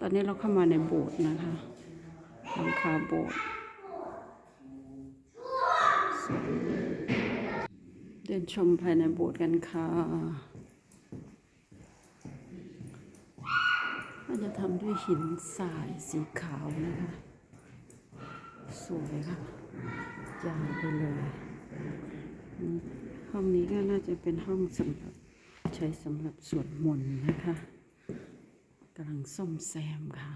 ตอนนี้เราเข้ามาในโบสถ์นะคะหลังคาโบสถ์เดินชมภายในโบสถ์กันค่ะมันจะทำด้วยหินทรายสีขาวนะคะ สวยค่ะยาวไปเลยห้องนี้ก็น่าจะเป็นห้องสำหรับใช้สำหรับสวดมนต์นะคะ กำลังซ่อมแซมค่ะ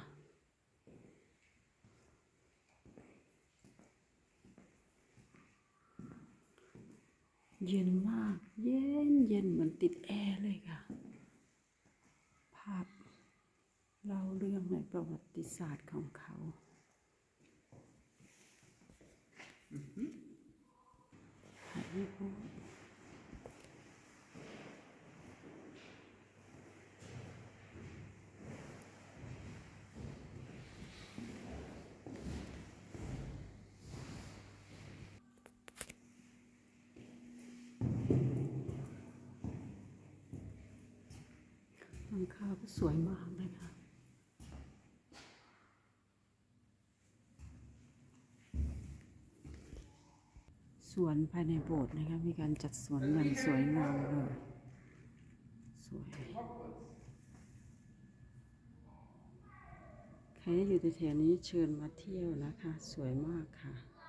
เย็นมาก เย็นเย็นเหมือนติดแอร์เลยค่ะ ภาพเล่าเรื่องในประวัติศาสตร์ของเขาถ่ายรูป หลังคาก็สวยมากเลยค่ะสวนภายในโบสถ์นะคะ มีการจัดสวนอย่างสวยงามเลยสวย ใครที่อยู่แถวๆนี้เชิญมาเที่ยวนะคะ สวยมากค่ะ